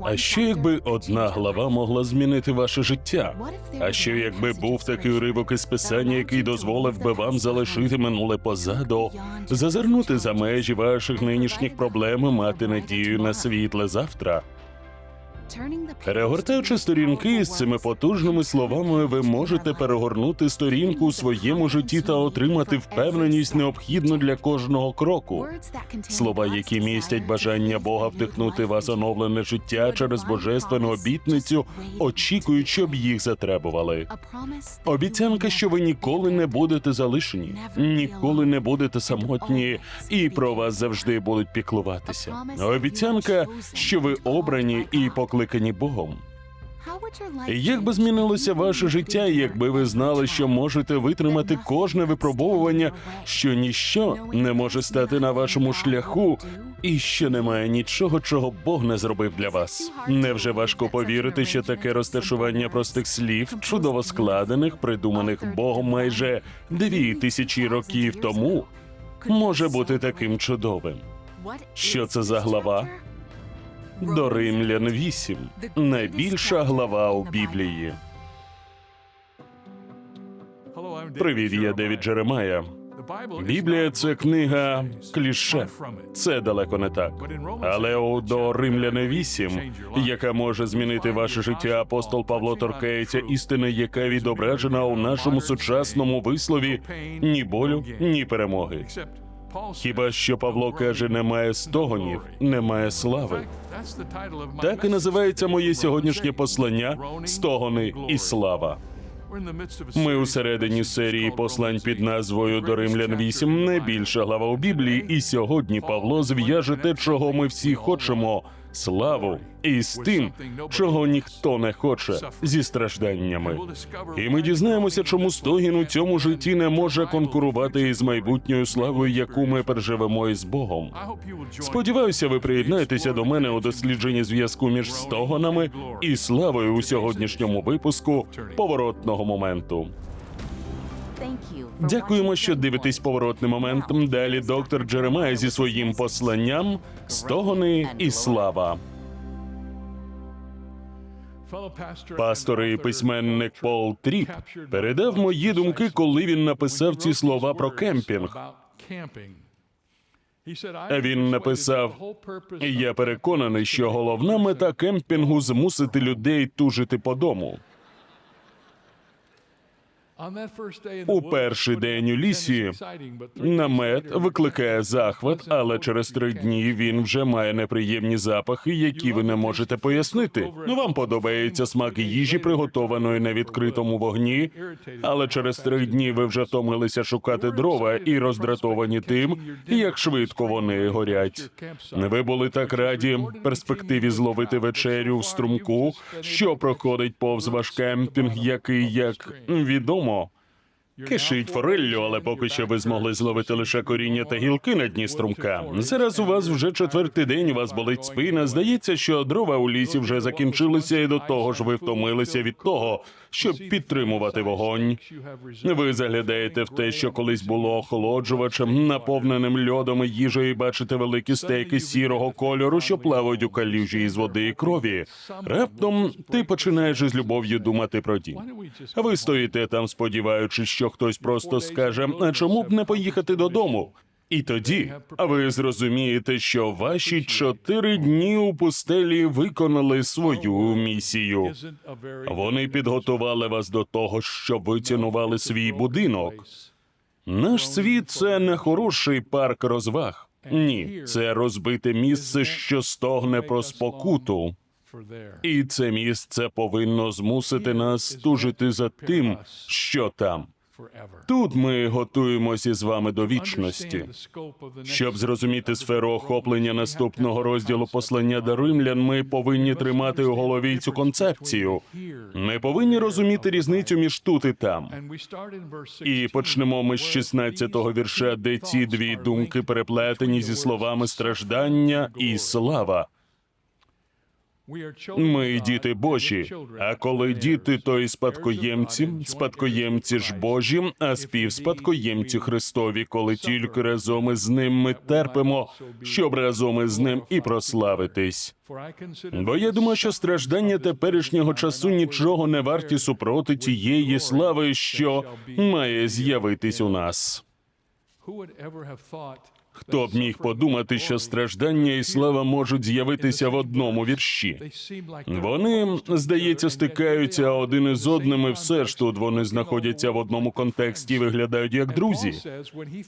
А що якби одна глава могла змінити ваше життя? А що якби був такий уривок із писання, який дозволив би вам залишити минуле позаду, зазирнути за межі ваших нинішніх проблем і мати надію на світле завтра? Перегортаючи сторінки з цими потужними словами, ви можете перегорнути сторінку у своєму житті та отримати впевненість необхідну для кожного кроку. Слова, які містять бажання Бога вдихнути вас оновлене життя через божественну обітницю, очікують, щоб їх затребували. Обіцянка, що ви ніколи не будете залишені, ніколи не будете самотні, і про вас завжди будуть піклуватися. Обіцянка, що ви обрані і покликані Богом. Як би змінилося ваше життя, якби ви знали, що можете витримати кожне випробовування, що ніщо не може стати на вашому шляху, і що немає нічого, чого Бог не зробив для вас? Невже важко повірити, що таке розташування простих слів, чудово складених, придуманих Богом майже дві тисячі років тому, може бути таким чудовим? Що це за глава? До Римлян 8. найбільша глава у Біблії. Привіт, я Девід Джеремая. Біблія це книга кліше. Це далеко не так. Але у до Римляни 8, яка може змінити ваше життя, апостол Павло торкається істини, яка відображена у нашому сучасному вислові ні болю, ні перемоги. Хіба що Павло каже, немає стогонів, немає слави. Так і називається моє сьогоднішнє послання стогони і слава. Ми у середині серії послань під назвою до Римлян 8 найбільша глава у Біблії, і сьогодні Павло зв'яже те, чого ми всі хочемо славу, із тим, чого ніхто не хоче зі стражданнями. І ми дізнаємося, чому стогін у цьому житті не може конкурувати із майбутньою славою, яку ми переживемо із Богом. Сподіваюся, ви приєднаєтеся до мене у дослідженні зв'язку між стогонами і славою у сьогоднішньому випуску поворотного моменту. Дякуємо, що дивитесь поворотним моментом. Далі доктор Джеремай зі своїм посланням стогони і слава. Пастор і письменник Пол Тріп передав мої думки, коли він написав ці слова про кемпінг. Він написав: Я переконаний, що головна мета кемпінгу змусити людей тужити по дому. У перший день у лісі. Намет викликає захват, але через три дні він вже має неприємні запахи, які ви не можете пояснити. Ну вам подобається смак їжі, приготованої на відкритому вогні, але через три дні ви вже втомилися шукати дрова і роздратовані тим, як швидко вони горять. Ви були так раді перспективі зловити вечерю в струмку, що проходить повз ваш кемпінг, який як відомо. more Кишить фореллю, але поки що ви змогли зловити лише коріння та гілки на дні струмка. Зараз у вас вже четвертий день, у вас болить спина. Здається, що дрова у лісі вже закінчилися, і до того ж ви втомилися від того, щоб підтримувати вогонь. Ви заглядаєте в те, що колись було охолоджувачем, наповненим льодом і їжею, і бачите великі стейки сірого кольору, що плавають у калюжі із води і крові. Раптом ти починаєш із любов'ю думати про дім. Ви стоїте там, сподіваючись, що хтось просто скаже: а чому б не поїхати додому? І тоді ви зрозумієте, що ваші чотири дні у пустелі виконали свою місію. Вони підготували вас до того, щоб ви цінували свій будинок. Наш світ це не хороший парк розваг. Ні, це розбите місце, що стогне про спокуту. І це місце повинно змусити нас тужити за тим, що там. Тут ми готуємося з вами до вічності. Щоб зрозуміти сферу охоплення наступного розділу послання до римлян, ми повинні тримати у голові цю концепцію. Ми повинні розуміти різницю між тут і там. І почнемо ми з 16-го вірша, де ці дві думки переплетені зі словами страждання і слава. Ми діти Божі. А коли діти, то і спадкоємці, спадкоємці ж Божі, а співспадкоємці Христові, коли тільки разом із ним ми терпимо, щоб разом із ним і прославитись. Бо я думаю, що страждання теперішнього часу нічого не варті супроти тієї слави, що має з'явитись у нас. Хто б міг подумати, що страждання і слава можуть з'явитися в одному вірші? Вони, здається, стикаються один із одним, і все ж тут вони знаходяться в одному контексті і виглядають як друзі.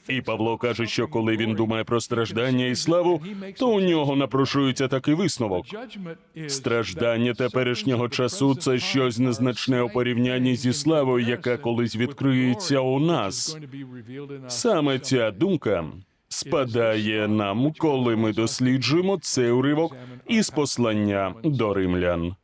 І Павло каже, що коли він думає про страждання і славу, то у нього напрошується такий висновок. Страждання теперішнього часу це щось незначне у порівнянні зі славою, яка колись відкриється у нас. Саме ця думка спадає нам, коли ми досліджуємо цей уривок із послання до римлян.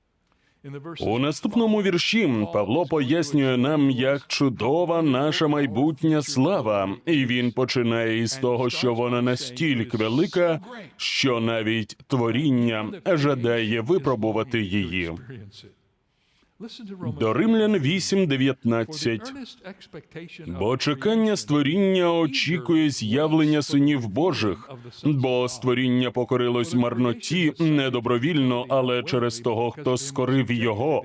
У наступному вірші Павло пояснює нам, як чудова наша майбутня слава, і він починає із того, що вона настільки велика, що навіть творіння жадає випробувати її. До римлян 8.19. Бо чекання створіння очікує з'явлення синів Божих, бо створіння покорилось марноті не добровільно, але через того, хто скорив його,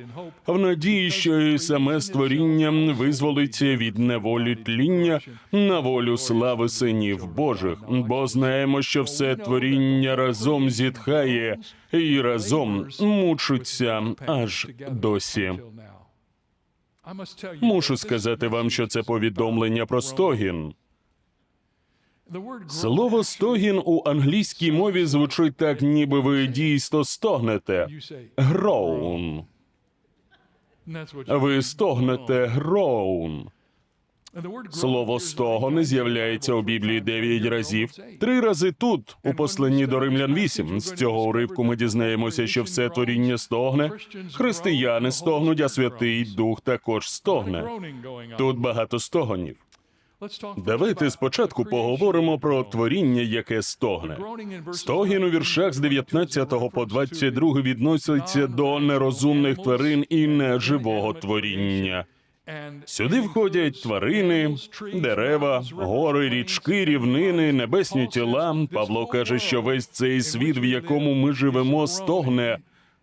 в надії, що і саме створіння визволиться від неволі тління на волю слави синів Божих. Бо знаємо, що все творіння разом зітхає і разом мучиться аж досі. Мушу сказати вам, що це повідомлення про стогін. Слово стогін у англійській мові звучить так, ніби ви дійсно стогнете. Гроун. Ви стогнете гроун. Слово стогони з'являється у Біблії дев'ять разів. Три рази тут, у посланні до римлян 8. З цього уривку ми дізнаємося, що все творіння стогне. Християни стогнуть, а святий дух також стогне. Тут багато стогонів. Давайте спочатку поговоримо про творіння, яке стогне. Стогін у віршах з 19 по 22 відноситься до нерозумних тварин і неживого творіння. Сюди входять тварини, дерева, гори, річки, рівнини, небесні тіла. Павло каже, що весь цей світ, в якому ми живемо, стогне.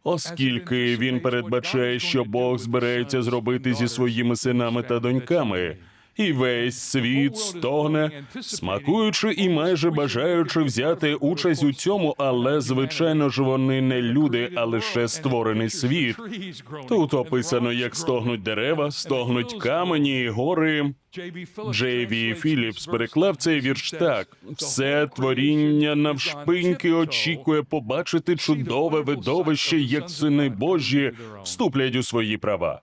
Оскільки він передбачає, що Бог збирається зробити зі своїми синами та доньками, і весь світ стогне, смакуючи і майже бажаючи взяти участь у цьому, але звичайно ж вони не люди, а лише створений світ. Тут описано, як стогнуть дерева, стогнуть камені, гори. Джей Ві Філіпс переклав цей вірш так: все творіння навшпиньки очікує побачити чудове видовище, як сини Божі вступлять у свої права.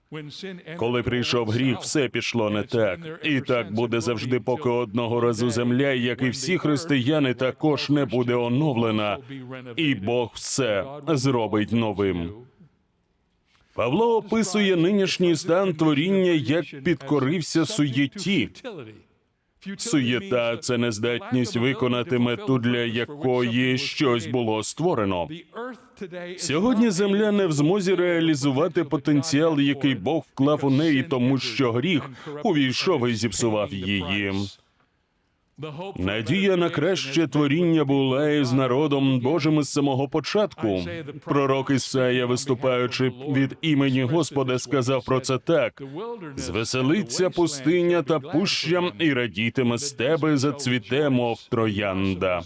Коли прийшов гріх, все пішло не так, і так буде завжди, поки одного разу земля, як і всі християни, також не буде оновлена, і Бог все зробить новим. Павло описує нинішній стан творіння як підкорився суєті. Суєта це нездатність виконати мету, для якої щось було створено. Сьогодні земля не в змозі реалізувати потенціал, який Бог вклав у неї, тому що гріх увійшов і зіпсував її. Надія на краще творіння була із народом Божим із самого початку. Пророк Ісая, виступаючи від імені Господа, сказав про це так: звеселиться пустиня та пуща, і радітиме з тебе зацвіте, мов троянда.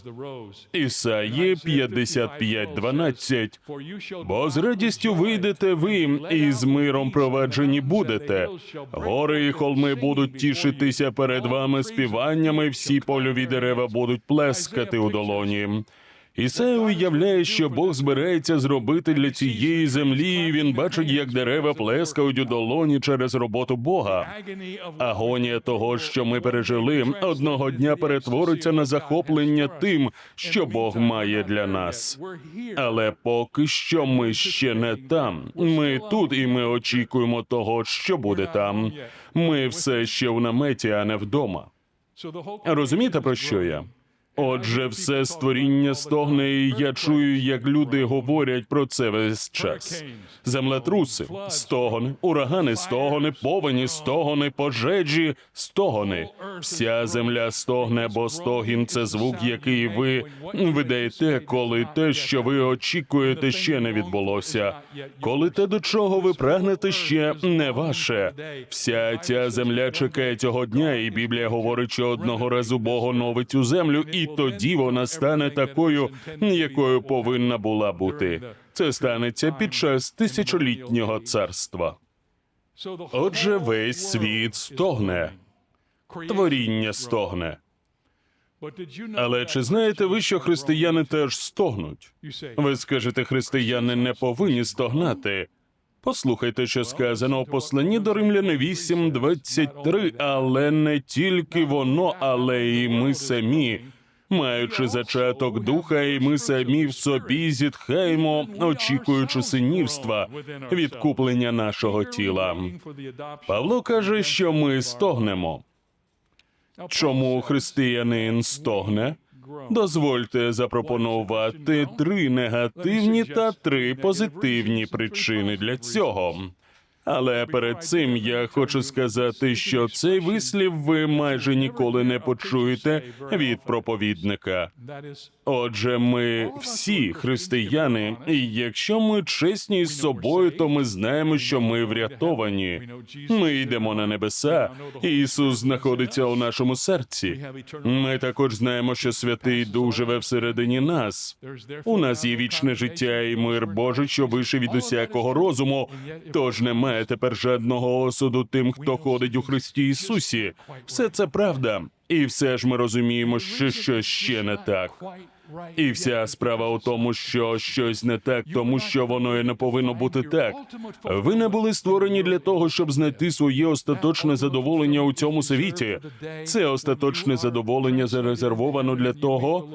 Ісаї 55.12. Бо з радістю вийдете ви, і з миром проваджені будете. Гори і холми будуть тішитися перед вами співаннями, всі польові дерева будуть плескати у долоні. Ісая уявляє, що Бог збирається зробити для цієї землі. і Він бачить, як дерева плескають у долоні через роботу Бога. Агонія того, що ми пережили, одного дня перетвориться на захоплення тим, що Бог має для нас. Але поки що ми ще не там. Ми тут і ми очікуємо того, що буде там. Ми все ще в наметі, а не вдома. Розумієте, про що я? Отже, все створіння стогне, і я чую, як люди говорять про це весь час. Землетруси, стогони, урагани, стогони, повені, стогони, пожежі, стогони. Вся земля стогне, бо стогін це звук, який ви видаєте, коли те, що ви очікуєте, ще не відбулося. Коли те, до чого ви прагнете, ще не ваше. Вся ця земля чекає цього дня, і Біблія говорить, що одного разу Бог оновить цю землю, і тоді вона стане такою, якою повинна була бути. Це станеться під час тисячолітнього царства. Отже, весь світ стогне, творіння стогне. Але чи знаєте ви, що християни теж стогнуть? Ви скажете, християни не повинні стогнати. Послухайте, що сказано у посланні до римляни 8.23, але не тільки воно, але і ми самі. Маючи зачаток духа, і ми самі в собі зітхаємо, очікуючи синівства, відкуплення нашого тіла. Павло каже, що ми стогнемо. Чому християнин стогне? Дозвольте запропонувати три негативні та три позитивні причини для цього. Але перед цим я хочу сказати, що цей вислів ви майже ніколи не почуєте від проповідника. Отже, ми всі християни, і якщо ми чесні з собою, то ми знаємо, що ми врятовані. Ми йдемо на небеса. Ісус знаходиться у нашому серці. Ми також знаємо, що Святий Дух живе всередині нас. У нас є вічне життя і мир Божий, що вище від усякого розуму. Тож немає тепер жодного осуду тим, хто ходить у Христі Ісусі. Все це правда. І все ж ми розуміємо, що щось ще не так. І вся справа у тому, що щось не так, тому що воно і не повинно бути так. Ви не були створені для того, щоб знайти своє остаточне задоволення у цьому світі. Це остаточне задоволення зарезервовано для того,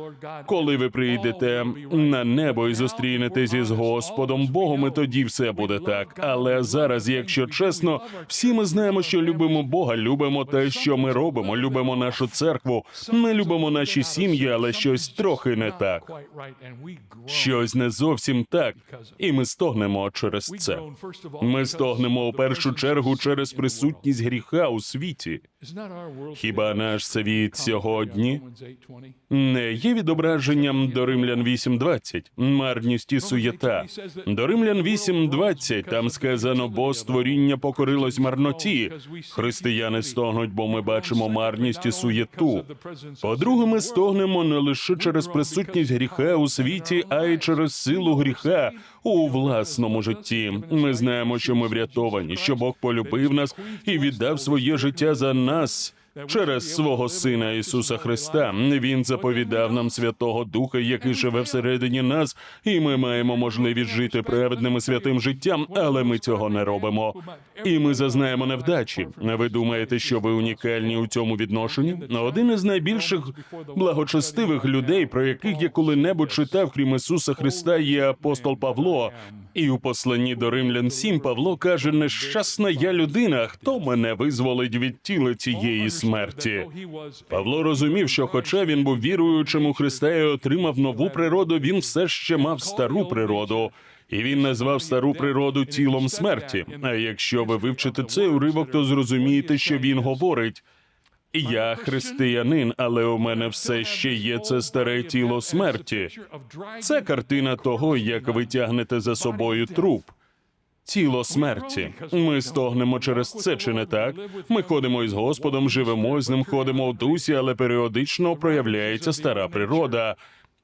коли ви прийдете на небо і зустрінетесь із Господом Богом, і тоді все буде так. Але зараз, якщо чесно, всі ми знаємо, що любимо Бога, любимо те, що ми робимо, любимо нашу церкву, ми любимо наші сім'ї, але щось трохи не так. Щось не зовсім так, і ми стогнемо через це. Ми стогнемо у першу чергу через присутність гріха у світі. Хіба наш світ сьогодні Не є відображенням до Римлян 8.20, марність і суєта. До Римлян 8.20 там сказано, бо створіння покорилось марноті. Християни стогнуть, бо ми бачимо марність і суєту. По-друге, ми стогнемо не лише через присутність гріха у світі, а й через силу гріха у власному житті. Ми знаємо, що ми врятовані, що Бог полюбив нас і віддав своє життя за нас. Через свого сина Ісуса Христа Він заповідав нам Святого Духа, який живе всередині нас, і ми маємо можливість жити праведним і святим життям, але ми цього не робимо. І ми зазнаємо невдачі. Ви думаєте, що ви унікальні у цьому відношенні? Один із найбільших благочестивих людей, про яких я коли-небудь читав, крім Ісуса Христа, є апостол Павло. І у посланні до Римлян 7 Павло каже: нещасна я людина, хто мене визволить від тіла цієї смерті. Павло розумів, що, хоча він був віруючим у Христа і отримав нову природу, він все ще мав стару природу. І він назвав стару природу тілом смерті. А якщо ви вивчите цей уривок, то зрозумієте, що він говорить. Я християнин, але у мене все ще є це старе тіло смерті. Це картина того, як ви тягнете за собою труп. Тіло смерті. Ми стогнемо через це, чи не так? Ми ходимо із Господом, живемо з ним, ходимо в дусі, але періодично проявляється стара природа.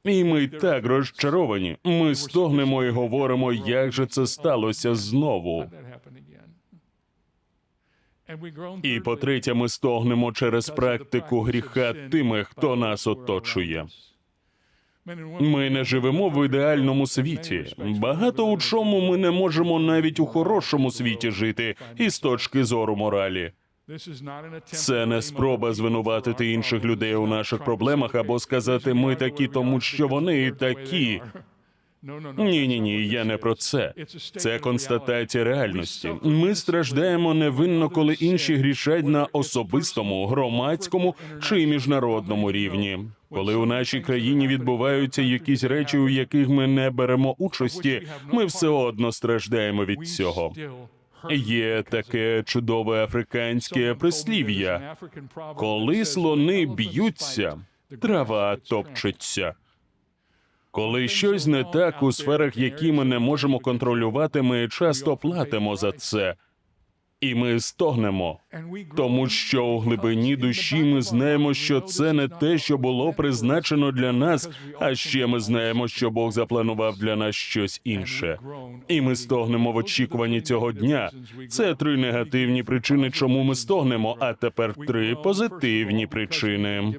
І ми так розчаровані. Ми стогнемо і говоримо, як же це сталося знову. І по-третє, ми стогнемо через практику гріха тими, хто нас оточує. Ми не живемо в ідеальному світі. Багато у чому ми не можемо навіть у хорошому світі жити із точки зору моралі. Це не спроба звинуватити інших людей у наших проблемах або сказати ми такі, тому що вони такі. Ні, ні, ні, я не про це. Це констатація реальності. Ми страждаємо невинно, коли інші грішать на особистому, громадському чи міжнародному рівні. Коли у нашій країні відбуваються якісь речі, у яких ми не беремо участі, ми все одно страждаємо від цього. Є таке чудове африканське прислів'я. Коли слони б'ються, трава топчеться. Коли щось не так у сферах, які ми не можемо контролювати, ми часто платимо за це. І ми стогнемо, тому що у глибині душі ми знаємо, що це не те, що було призначено для нас, а ще ми знаємо, що Бог запланував для нас щось інше. І ми стогнемо в очікуванні цього дня. Це три негативні причини, чому ми стогнемо. А тепер три позитивні причини.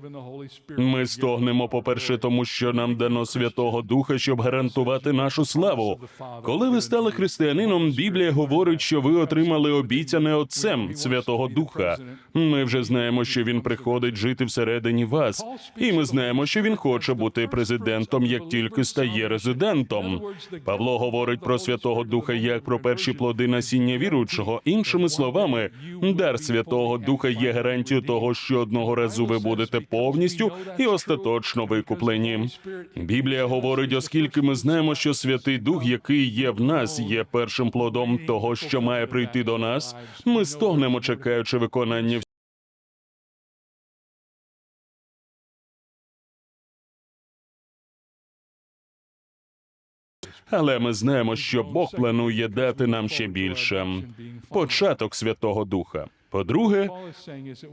Ми стогнемо, по-перше, тому що нам дано Святого Духа, щоб гарантувати нашу славу. Коли ви стали християнином, Біблія говорить, що ви отримали обіцяне Отцем Святого Духа. Ми вже знаємо, що він приходить жити всередині вас, і ми знаємо, що він хоче бути президентом, як тільки стає резидентом. Павло говорить про Святого Духа як про перші плоди насіння віруючого. Іншими словами, дар Святого Духа є гарантією того, що одного разу ви будете повністю і остаточно викуплені. Біблія говорить, оскільки ми знаємо, що Святий Дух, який є в нас, є першим плодом того, що має прийти до нас. Ми стогнемо, чекаючи виконання Але ми знаємо, що Бог планує дати нам ще більше початок Святого Духа. По-друге,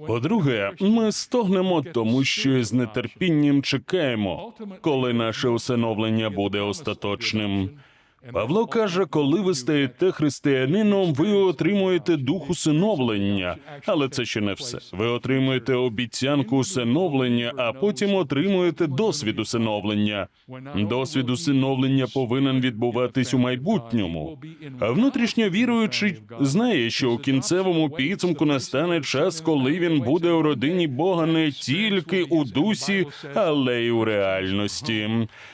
по-друге, ми стогнемо, тому що з нетерпінням чекаємо, коли наше усиновлення буде остаточним. Павло каже, коли ви стаєте християнином, ви отримуєте дух усиновлення, але це ще не все. Ви отримуєте обіцянку усиновлення, а потім отримуєте досвід усиновлення. Досвід усиновлення повинен відбуватись у майбутньому. А внутрішньо віруючий знає, що у кінцевому підсумку настане час, коли він буде у родині Бога не тільки у дусі, але й у реальності.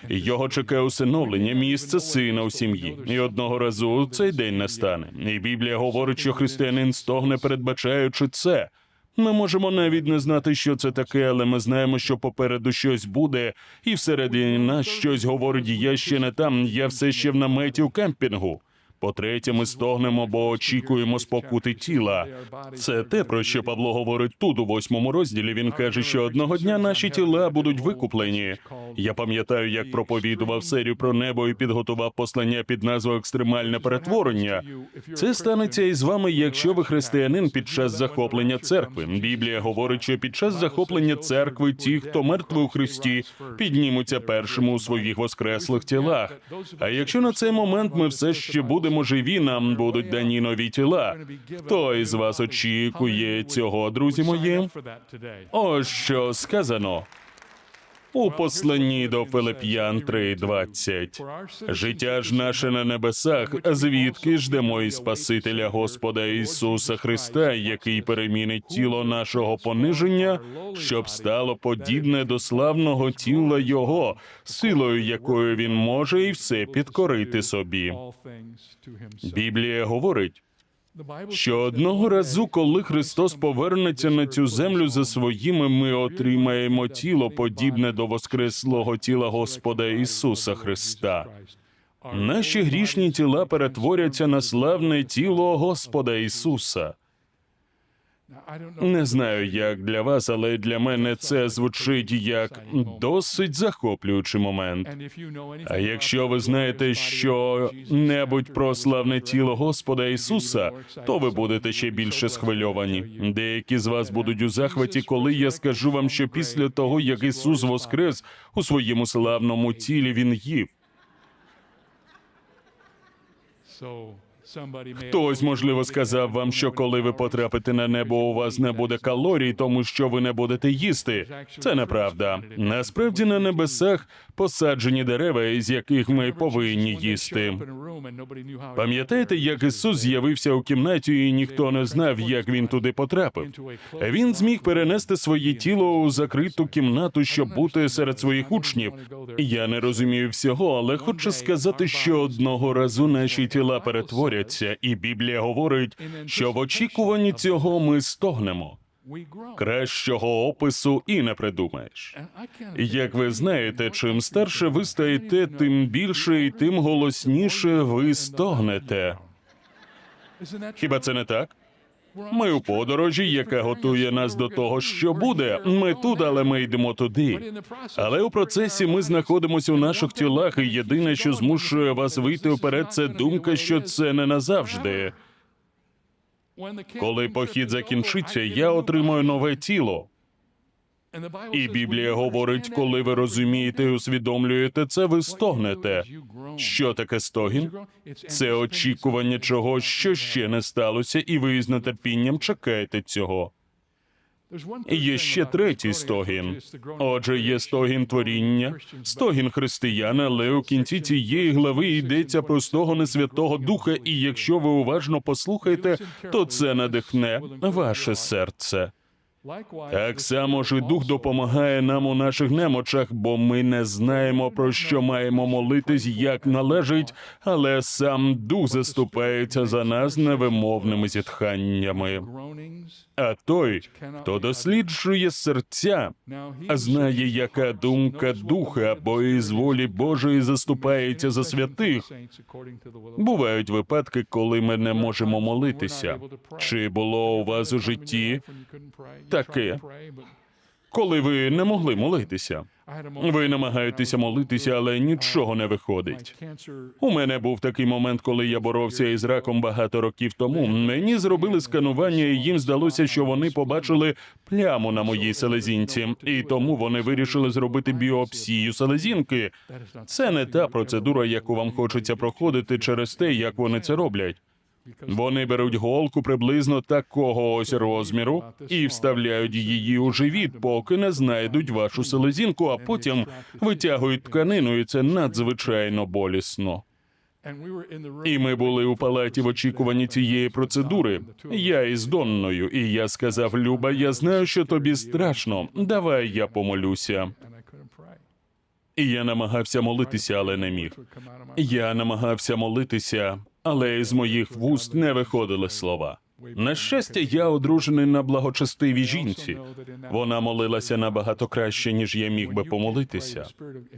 Його чекає усиновлення, місце сина сім'ї. І одного разу цей день настане. І Біблія говорить, що християнин стогне, передбачаючи це. Ми можемо навіть не знати, що це таке, але ми знаємо, що попереду щось буде, і всередині нас щось говорить: я ще не там, я все ще в наметі у кемпінгу. По-третє, ми стогнемо, бо очікуємо спокути тіла. Це те, про що Павло говорить тут, у восьмому розділі. Він каже, що одного дня наші тіла будуть викуплені. Я пам'ятаю, як проповідував серію про небо і підготував послання під назвою Екстремальне перетворення. Це станеться і з вами, якщо ви християнин під час захоплення церкви. Біблія говорить, що під час захоплення церкви ті, хто мертві у Христі, піднімуться першими у своїх воскреслих тілах. А якщо на цей момент ми все ще будемо живі, нам будуть дані нові тіла. Хто із вас очікує цього, друзі мої? Ось що сказано. У посланні до Филип'ян 3.20. Життя ж наше на небесах, звідки ждемо і Спасителя Господа Ісуса Христа, який перемінить тіло нашого пониження, щоб стало подібне до славного тіла Його, силою якою він може і все підкорити собі. Біблія говорить, що одного разу, коли Христос повернеться на цю землю за своїми, ми отримаємо тіло, подібне до воскреслого тіла Господа Ісуса Христа. Наші грішні тіла перетворяться на славне тіло Господа Ісуса. Не знаю, як для вас, але для мене це звучить як досить захоплюючий момент. А якщо ви знаєте що небудь про славне тіло Господа Ісуса, то ви будете ще більше схвильовані. Деякі з вас будуть у захваті, коли я скажу вам, що після того, як Ісус воскрес у своєму славному тілі, він їв. Хтось, можливо, сказав вам, що коли ви потрапите на небо, у вас не буде калорій, тому що ви не будете їсти. Це неправда. Насправді на небесах посаджені дерева, із яких ми повинні їсти. Пам'ятаєте, як Ісус з'явився у кімнаті, і ніхто не знав, як він туди потрапив. Він зміг перенести своє тіло у закриту кімнату, щоб бути серед своїх учнів. Я не розумію всього, але хочу сказати, що одного разу наші тіла перетворяться, і Біблія говорить, що в очікуванні цього ми стогнемо. Кращого опису і не придумаєш. Як ви знаєте, чим старше ви стаєте, тим більше і тим голосніше ви стогнете. Хіба це не так? Ми у подорожі, яка готує нас до того, що буде. Ми тут, але ми йдемо туди. Але у процесі ми знаходимося у наших тілах, і єдине, що змушує вас вийти вперед, це думка, що це не назавжди. Коли похід закінчиться, я отримаю нове тіло. І Біблія говорить, коли ви розумієте і усвідомлюєте це, ви стогнете. Що таке стогін? Це очікування чого, що ще не сталося, і ви з нетерпінням чекаєте цього. І Є ще третій стогін. Отже, є стогін творіння, стогін християна, але у кінці цієї глави йдеться про стогони Святого Духа, і якщо ви уважно послухаєте, то це надихне ваше серце. Так само ж і дух допомагає нам у наших немочах, бо ми не знаємо про що маємо молитись, як належить, але сам дух заступається за нас невимовними зітханнями. А той, хто досліджує серця, знає, яка думка духа, бо із волі Божої заступається за святих. Бувають випадки, коли ми не можемо молитися. Чи було у вас у житті таке? коли ви не могли молитися? Ви намагаєтеся молитися, але нічого не виходить. У мене був такий момент, коли я боровся із раком багато років тому. Мені зробили сканування, і їм здалося, що вони побачили пляму на моїй селезінці, і тому вони вирішили зробити біопсію селезінки. Це не та процедура, яку вам хочеться проходити через те, як вони це роблять. Вони беруть голку приблизно такого ось розміру і вставляють її у живіт, поки не знайдуть вашу селезінку, а потім витягують тканину, і це надзвичайно болісно. І ми були у палаті в очікуванні цієї процедури. Я із Донною, і я сказав: Люба, я знаю, що тобі страшно. Давай я помолюся. І я намагався молитися, але не міг. Я намагався молитися, але із моїх вуст не виходили слова. На щастя, я одружений на благочестивій жінці. Вона молилася набагато краще, ніж я міг би помолитися.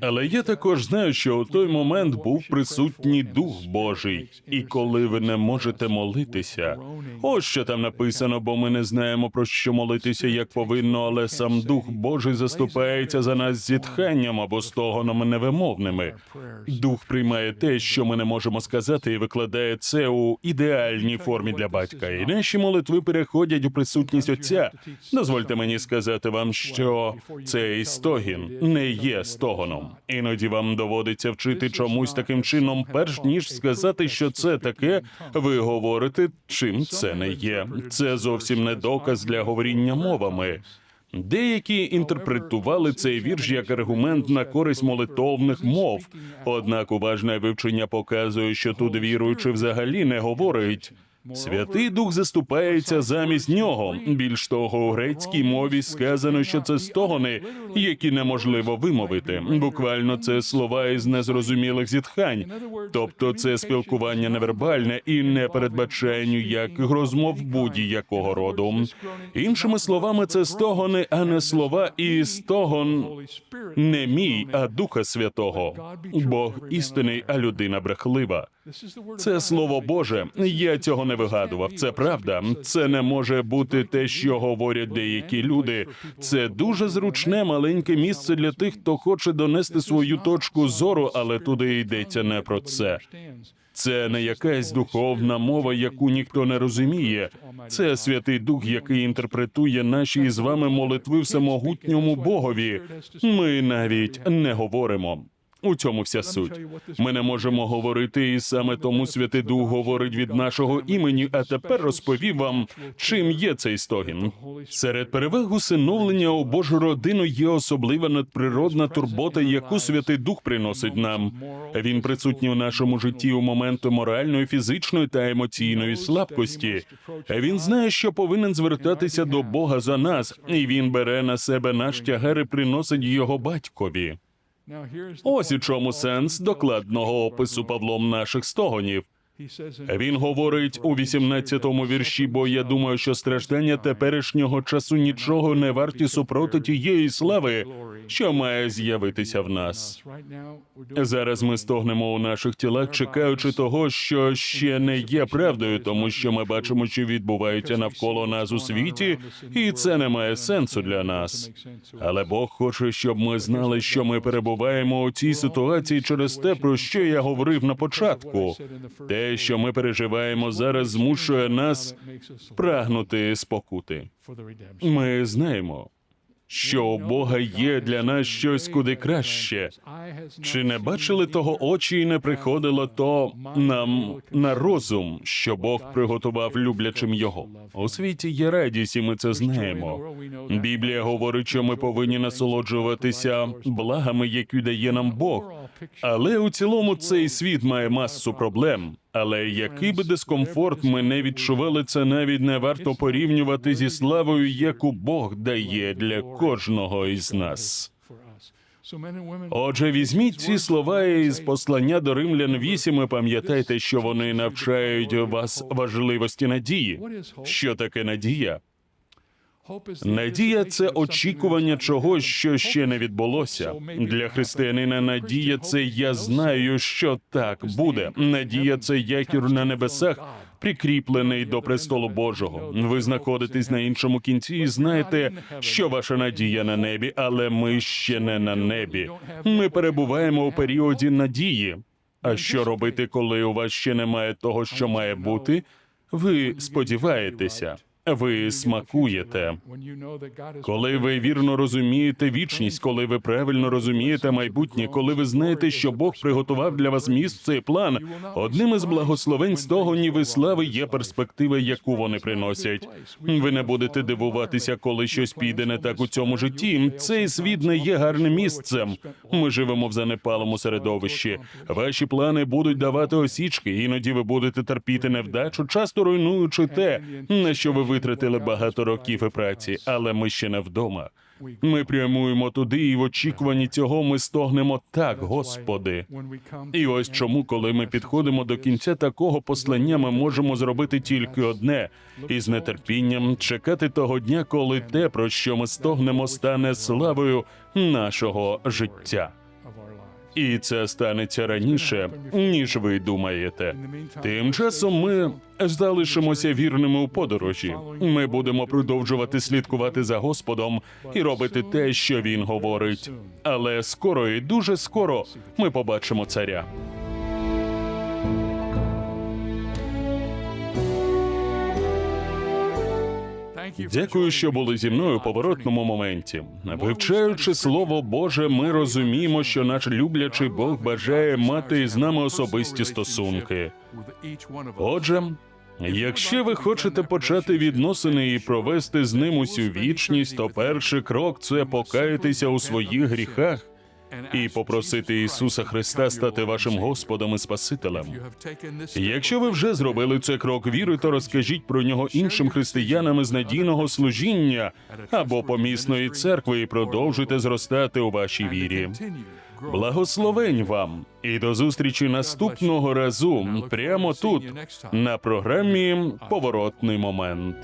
Але я також знаю, що у той момент був присутній Дух Божий, і коли ви не можете молитися, ось що там написано, бо ми не знаємо про що молитися як повинно, але сам Дух Божий заступається за нас зітханням або стогонами невимовними. Дух приймає те, що ми не можемо сказати, і викладає це у ідеальній формі для батька. Наші молитви переходять у присутність Отця. Дозвольте мені сказати вам, що цей стогін не є стогоном. Іноді вам доводиться вчити чомусь таким чином, перш ніж сказати, що це таке, ви говорите, чим це не є. Це зовсім не доказ для говоріння мовами. Деякі інтерпретували цей вірш як аргумент на користь молитовних мов. Однак уважне вивчення показує, що тут віруючи взагалі не говорить. Святий Дух заступається замість нього. Більш того, у грецькій мові сказано, що це стогони, які неможливо вимовити. Буквально це слова із незрозумілих зітхань. Тобто, це спілкування невербальне і не передбачає ніяких розмов будь-якого роду. Іншими словами, це стогони, а не слова, і стогон не мій, а Духа Святого. Бог істинний, а людина брехлива. Це слово Боже. Я цього не вигадував. Це правда. Це не може бути те, що говорять деякі люди. Це дуже зручне маленьке місце для тих, хто хоче донести свою точку зору, але туди йдеться не про це. Це не якась духовна мова, яку ніхто не розуміє. Це святий дух, який інтерпретує наші з вами молитви всемогутньому Богові. Ми навіть не говоримо. У цьому вся суть. Ми не можемо говорити, і саме тому Святий Дух говорить від нашого імені. А тепер розповів вам, чим є цей стогін. Серед переваг усиновлення у Божу родину є особлива надприродна турбота, яку Святий Дух приносить нам. Він присутній у нашому житті у моменти моральної, фізичної та емоційної слабкості. Він знає, що повинен звертатися до Бога за нас, і він бере на себе наш тягар і приносить його батькові. Ось у чому сенс докладного опису Павлом наших стогонів. Він говорить у 18-му вірші, бо я думаю, що страждання теперішнього часу нічого не варті супроти тієї слави, що має з'явитися в нас. Зараз ми стогнемо у наших тілах, чекаючи того, що ще не є правдою, тому що ми бачимо, що відбувається навколо нас у світі, і це не має сенсу для нас. Але Бог хоче, щоб ми знали, що ми перебуваємо у цій ситуації через те, про що я говорив на початку. Те, що ми переживаємо зараз, змушує нас прагнути спокути. Ми знаємо, що у Бога є для нас щось куди краще. Чи не бачили того очі, і не приходило то нам на розум, що Бог приготував люблячим його? У світі є радість, і ми це знаємо. Біблія говорить, що ми повинні насолоджуватися благами, які дає нам Бог. Але у цілому цей світ має масу проблем. Але який би дискомфорт ми не відчували, це навіть не варто порівнювати зі славою, яку Бог дає для кожного із нас. Отже, візьміть ці слова із послання до римлян 8 і пам'ятайте, що вони навчають вас важливості надії. Що таке надія? Надія це очікування чогось, що ще не відбулося. Для християнина надія це я знаю, що так буде. Надія це якір на небесах, прикріплений до престолу Божого. Ви знаходитесь на іншому кінці і знаєте, що ваша надія на небі, але ми ще не на небі. Ми перебуваємо у періоді надії. А що робити, коли у вас ще немає того, що має бути? Ви сподіваєтеся. Ви смакуєте. Коли ви вірно розумієте вічність, коли ви правильно розумієте майбутнє, коли ви знаєте, що Бог приготував для вас місце і план, одним із благословень з того ніви слави є перспектива, яку вони приносять. Ви не будете дивуватися, коли щось піде не так у цьому житті. Цей світ не є гарним місцем. Ми живемо в занепалому середовищі. Ваші плани будуть давати осічки. Іноді ви будете терпіти невдачу, часто руйнуючи те, на що ви витратили багато років і праці, але ми ще не вдома. Ми прямуємо туди, і в очікуванні цього ми стогнемо так, Господи. І ось чому, коли ми підходимо до кінця такого послання, ми можемо зробити тільки одне і з нетерпінням чекати того дня, коли те, про що ми стогнемо, стане славою нашого життя. І це станеться раніше, ніж ви думаєте. Тим часом ми залишимося вірними у подорожі. Ми будемо продовжувати слідкувати за Господом і робити те, що він говорить. Але скоро і дуже скоро ми побачимо царя. Дякую, що були зі мною у поворотному моменті. Вивчаючи слово Боже, ми розуміємо, що наш люблячий Бог бажає мати з нами особисті стосунки. Отже, якщо ви хочете почати відносини і провести з ним усю вічність, то перший крок це покаятися у своїх гріхах і попросити Ісуса Христа стати вашим Господом і Спасителем. Якщо ви вже зробили цей крок віри, то розкажіть про нього іншим християнам із надійного служіння або помісної церкви і продовжуйте зростати у вашій вірі. Благословень вам і до зустрічі наступного разу прямо тут на програмі Поворотний момент.